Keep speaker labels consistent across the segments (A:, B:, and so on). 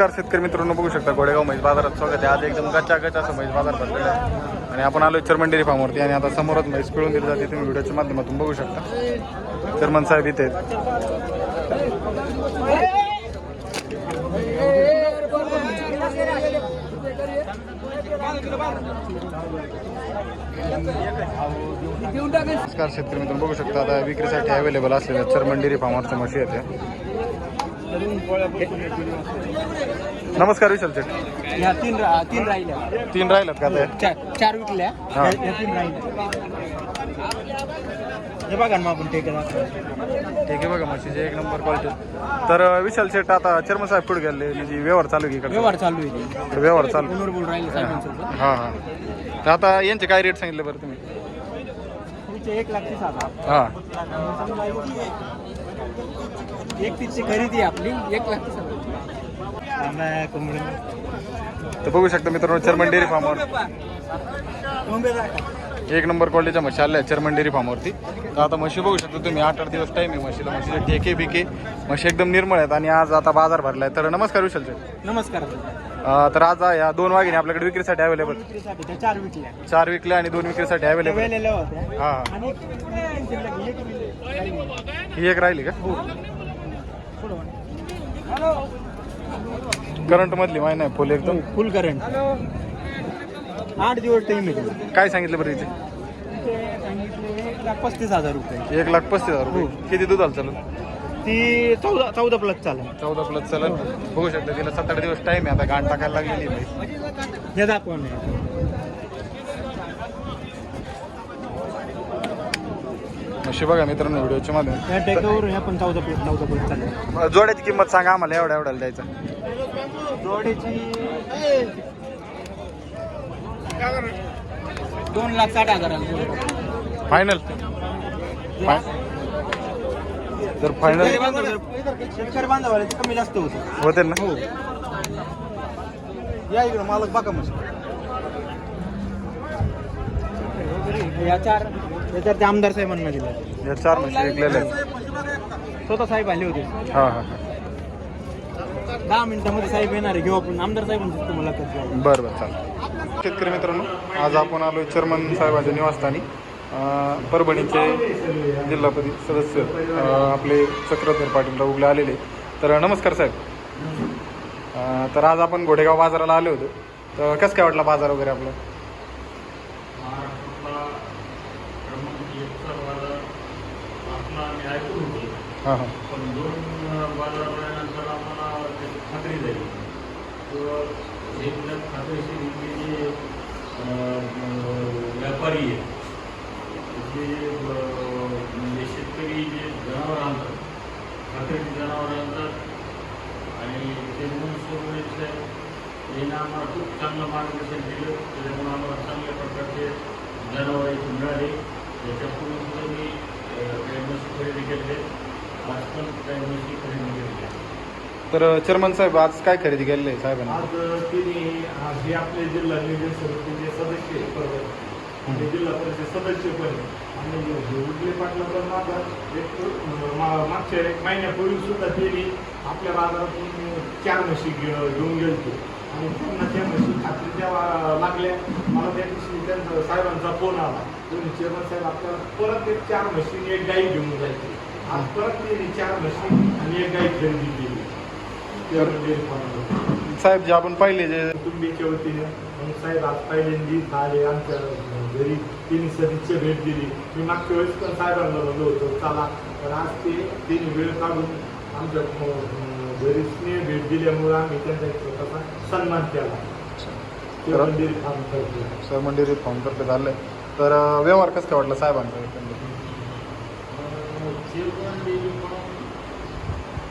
A: नमस्कार शेतकरी मित्रांनो बघू शकता गोडेगाव म्हैस बाजारात स्वागत आहे. आज एकदम गच्चा गच्चा असं म्हैस बाजार भरलेला आहे. आणि आपण आलो चर्मन डेअरी फार्मवरती आणि आता समोरच म्हैस पिळून दिली जाते तुम्ही व्हिडिओच्या माध्यमातून बघू शकता. चर्मन साहेब इथे आहेत. नमस्कार शेतकरी मित्र बघू शकता आता विक्रीसाठी अवेलेबल असलेल्या चर्मन डेअरी फार्मवरच्या म्हशी आहेत नमस्कार विशाल
B: ह्या तीन रा- तीन राहिल्या.
A: तीन राहिल्यात का ते?
B: चार चार विकल्या.
A: हा.
B: ह्या ह्या तीन राहिल्या. हे बघा ना आपण टेके
A: ठीक आहे बघा म्हशीचे एक नंबर क्वालिटी तर अं, विशाल शेठ आता चर्मन साहेब पुढे गेले म्हणजे व्यवहार चालू आहे की इकडे
B: व्यवहार चालू आहे.
A: व्यवहार चालू.
B: बोल राहिले साहेबांसोबत
A: हां हां. तर आता यांचे काय रेट सांगितले बरं तुम्ही?
B: तुमचे एक लाख तीस हजार.
A: हां.
B: एक तीसची खरेदी आहे आपली. एक लाख तीस हजार.
A: तर बघू शकता मित्रांनो चर्मन डेअरी फार्मवर एक नंबर क्वालिटीच्या म्हशी आल्या चर्मन डेअरी फार्मवरती तर आता म्हशी बघू शकता तुम्ही आठ आठ दिवस टाईम आहे म्हशीला. म्हशीचे ठेके बिके म्हशी एकदम निर्मळ आहेत आणि आज आता बाजार भरला आहे. तर नमस्कार विशाल शेठ
B: नमस्कार
A: तर आज या दोन वाघिणी आपल्याकडे विक्रीसाठी अवेलेबल
B: चार विकल्या.
A: चार विकल्या आणि दोन विक्रीसाठी अवेलेबल हां हां.
B: एक-.
A: ही राहिली का?
B: वळ.
A: करंट मधली माहिती नाही फुल एकदम.
B: फुल करंट आठ दिवस टाइम आहे त्याला.
A: काय सांगितलं बरं हिचे
B: ते सांगितले एक लाख पस्तीस हजार रुपये.
A: एक लाख पस्तीस हजार रुपये. किती दूध आलं चालेल?
B: ती चौदा चौदा प्लस चालेल.
A: चौदा प्लस चालेल. बघू शकता तिला सात आठ दिवस टाइम आहे आता गाण टाकायला लागलेली आहे.
B: हे दाखवा नाही
A: म्हशी बघा मित्रांनो व्हिडिओच्या मध्ये
B: या टेकावर ह्या पण चौदा प्लस चालेल.
A: जोड्याची किंमत सांगा आम्हाला एवढ्या एवढ्याला द्यायचा.
B: जोडीची दोन लाख साठ हजार
A: फायनल जर फायनल
B: शेतकरी बांधवाले ते कमी जास्त होतं.
A: होते ना?
B: या इकडे मालक बघा मस्त. या चार याच्यावर ते आमदार साहेबांना दिलं
A: या चार म्हशी आहेत.
B: स्वतः साहेब आले होते.
A: हा हा हा.
B: दहा मिनिटामध्ये साहेब येणार आहे. घेऊ आपण. आमदार साहेबांची तुम्हाला मुलाखत
A: बरं बरं चालेल. शेतकरी मित्रांनो आज आपण आलो चर्मन साहेबांच्या निवासस्थानी. अं, परभणीचे जिल्हापती सदस्य अं, आपले चक्रधर पाटील उगले आलेले तर नमस्कार साहेब. अं, तर आज आपण घोडेगाव बाजाराला आलो होतो. तर कसं काय वाटला बाजार वगैरे आपला? हां हां.
C: पण दोन बाजारानंतर आम्हाला त्याची खात्री झाली. किंवा एक खात्रीशीर इथले जे अं, व्यापारी आहेत जे म्हणजे शेतकरी जे जनावर आणतात खात्रीची जनावरं आणतात आणि ते म्हणून सोडवायचं यानं आम्हाला खूप चांगलं मार्गदर्शन दिलं त्याच्यामुळे आम्हाला चांगल्या प्रकारचे जनावरं इथे मिळाले. त्याच्यापूर्वी सुद्धा मी खरेदी केले
A: तर चर्मन साहेब आज काय खरेदी केलेली आहे साहेबांनी?
C: आज तिने आज हे आपले जिल्हा नियोजन समितीचे सदस्य. आणि जिल्हा परिषद सदस्य पण. आणि हे उजले पाटला पण माझा एक मागच्या एक महिन्यापूर्वी सुद्धा त्यांनी आपल्या बाजारातून चार म्हशी घेऊन गेलतो. आणि त्यांना त्या म्हशी खात्री जेव्हा लागल्या. मला त्या दिवशी त्यांचा साहेबांचा फोन आला. दोन्ही चेअरमन साहेब आपल्याला परत एक चार म्हशी एक गाई घेऊन जायची. आज परत त्यांनी चार म्हशी आणि एक गाई खरेदी केली. फार्मवर.
A: साहेब जे आपण पाहिले जे
C: कुटुंबीच्या वतीने. मग साहेब आज पहिल्यांदी आले आमच्या घरी. तिने सदिच्छा भेट दिली. मी मागच्या वेळेस पण साहेबांना म्हणलो होतो चला. पण आज ते तिने वेळ काढून आमच्या घरी स्नेह भेट दिल्यामुळे आम्ही त्यांचा एक छोटासा सन्मान केला. ते
A: तर-
C: मंदिर काम करतो
A: सर मंदिर फॉर्म करते झालं तर व्यवहार कसं काय वाटला साहेबांचा? एकंदरीत?
C: देवी म्हणून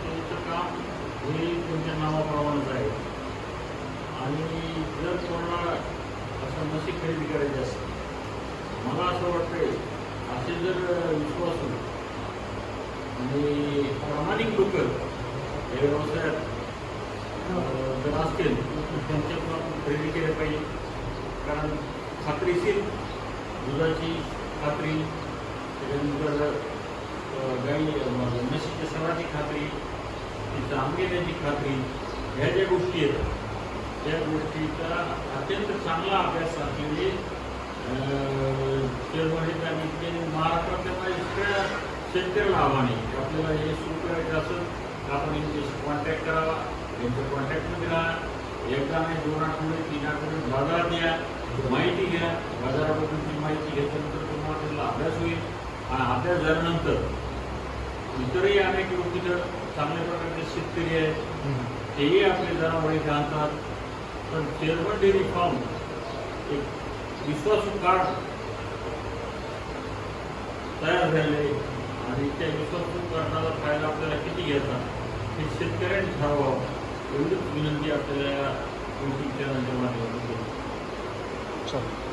C: त्यांचं काम हे तुमच्या नावाप्रमाणेच आहे आणि जर कोणाला असं म्हशी खरेदी करायची असेल मला असं वाटतंय असे जर विश्वास आणि प्रामाणिक लोक या व्यवसायात जर असतील त्यांच्याकडून आपण खरेदी केल्या पाहिजे कारण खात्रीशीर दुधाची खात्री त्याच्यानंतर गाई म्हशीच्या सणाची खात्री तिचं आंबेण्याची खात्री ह्या ज्या गोष्टी आहेत त्या गोष्टीचा अत्यंत चांगला अभ्यास असलेले चेअरमन आणि ते महाराष्ट्रातल्या माझ्या सगळ्या शेतकऱ्याला आव्हाने आपल्याला हे सुरू करायचं असेल आपण यांच्याशी कॉन्टॅक्ट करावा. यांच्या कॉन्टॅक्टमध्ये राहा. एकदा नाही दोन आठवडे तीन आठवडे बाजारात या माहिती घ्या. बाजाराबद्दलची माहिती घेतल्यानंतर तुम्हाला त्याला अभ्यास होईल. आणि अभ्यास झाल्यानंतर इतरही अनेक लोक तिथं चांगल्या प्रकारचे शेतकरी आहेत. तेही आपले जनावरे घालतात पण चेअरमन डेअरी फार्म एक विश्वासू कार्ड तयार झाले आणि त्या विश्वासू कार्डाचा फायदा आपल्याला किती घ्यायचा? हे शेतकऱ्यांनी ठरवावं. एवढीच विनंती आपल्याला या युट्यूब चॅनलच्या माध्यमातून
A: चालेल.